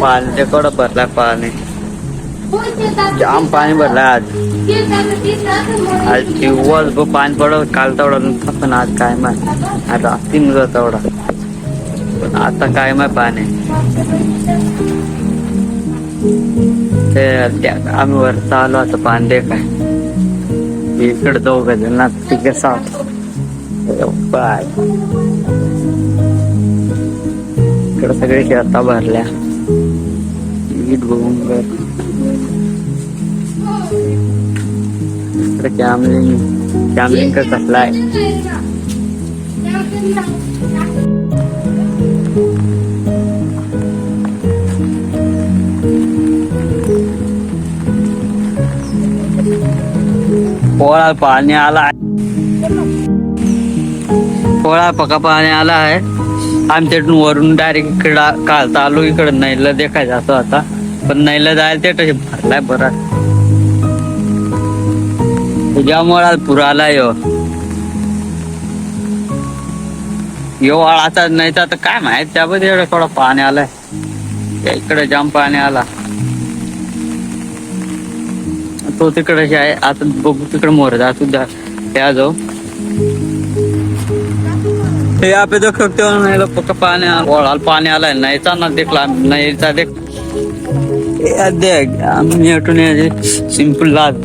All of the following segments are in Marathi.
पाण्याच्या कडं भरला पाणी. जाम पाणी भरला आज. आज दिवस पाणी पडत काल तेवढा नव्हता पण आज काय माय आज रात्री नव्हता तेवढा. पण आता काय माय पाणी. ते त्या आम्ही वरचा आलो आता पाणी दे काय. इकडे दोघ जण ना तिकडे साठ बाय इकडे सगळे खेळता भरल्या. वीट बघून इकडे कॅमलिंग कॅमलिंग का कसला आहे पोळा पाणी आला पोळा पका पाणी आला आहे. आमच्या वरून डायरेक्ट इकडं काढता आलो इकडं नैला देखायचं असं आता. पण नैला जायला ते तसे भरलाय बरा. तुझ्यामुळे पुर आला यो हो. यो आता नाही तर आता काय माहीत त्यामध्ये एवढं थोडं पाणी आलंय. त्या इकडे जाम पाणी आला. तो तिकडे आहे आता बघू तिकडे मोर जा तू त्या जाऊ. हे यहाँ पे देख सकते हो नहीं लोग पक्का पानी ओढ़ाल पानी आला नहीं ना देखला नहीं चा देख। ये देख आम्ही हटून सिंपल लाद।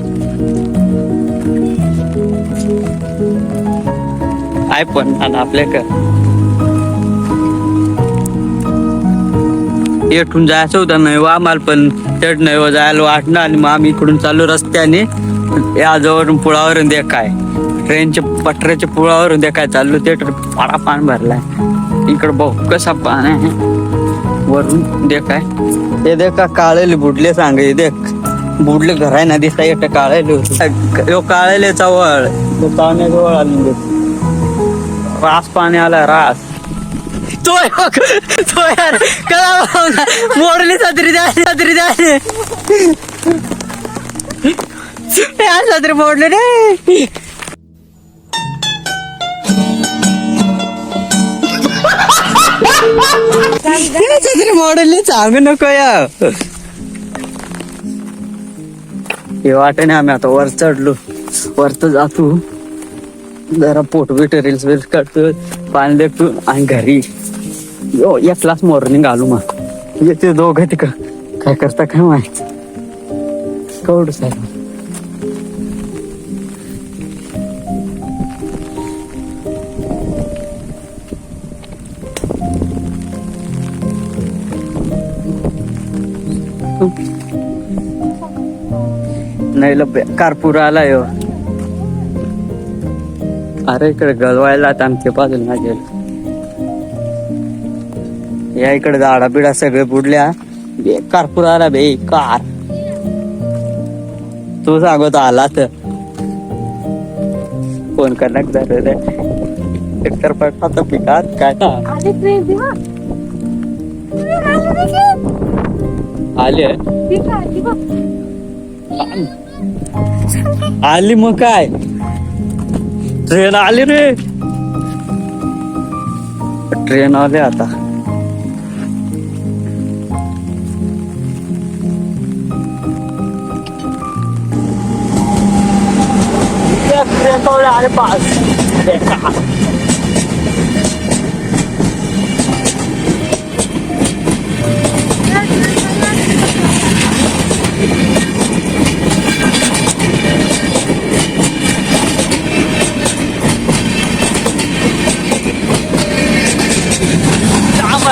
आहे पण आणि आपल्या का येठून जायचं होतं नाही वा आम्हाला पण तेट नाही व जायला वाटणं आणि मग आम्ही इकडून चालू रस्त्याने याजवळून पुळावरून दे काय ट्रेनच्या पटऱ्याच्या पुळावरून दे काय चाललो ते फाडा पाणी भरलाय. इकडं बघ कसा पाणी आहे. वरून दे काय हे दे का काळेले बुडले सांग हे देख. बुडले घर आहे ना दिसता येत काळेले. यो काळेले चवळ तो पाण्याजवळ आले रास पाणी आला रास. तो तो यार कळा मोडली सदरी द्या सदरी द्या. सदरी मोडले रे? सदरी मोडली सांगू नको या. हे वाटे नाही आम्ही आता वर चढलो. वरत जातो. जरा पोट बिट रील्स बिल्स काढतो. पाणी देतो आणि घरी. यो क्लास मॉर्निंग आलो मग येते दोघं तिकडं काय करता काय माहीत? कवड साहेब? नाही लब कारपूर आला हो. अरे इकडे गलवायला आता आमच्या बाजूला नाही या इकडे झाडा बिडा सगळे बुडल्या. कारपूर आला आला बेकार तू सांगत आला तर फोन करणार झालं रे एकतर पडला तर पिकात काय? ना आले आली मग काय? ट्रेन आली रे. ट्रेन आले आता. ट्रेन तो आले पास.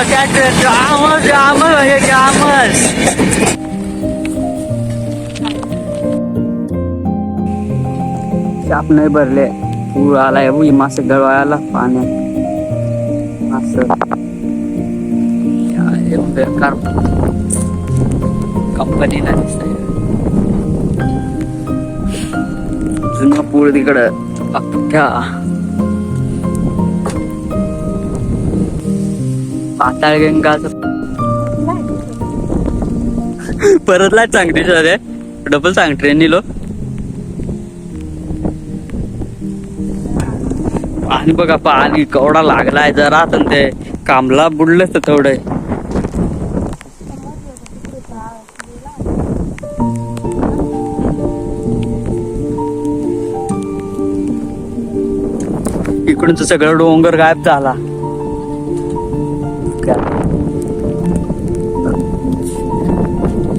देखा जामच जामच हे जामच चाप नाही भरले. पूर आलाय मासे गळवायला पाण्यात मास. बेकार कंपनी ना जुनं पूर तिकडं. अख्ख्या पाताळ परत लाट सांगते सर डबल सांग ट्रेन निलो. आणि बघा पाणी केवढा लागलाय जरा तर ते. कामला बुडलं तर थोडं इकडून तर सगळं डोंगर गायब झाला.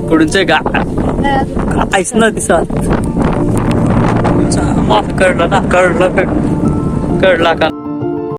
इकडूनच का काहीच ना दिसत. कळलं ना कळलं कळला का?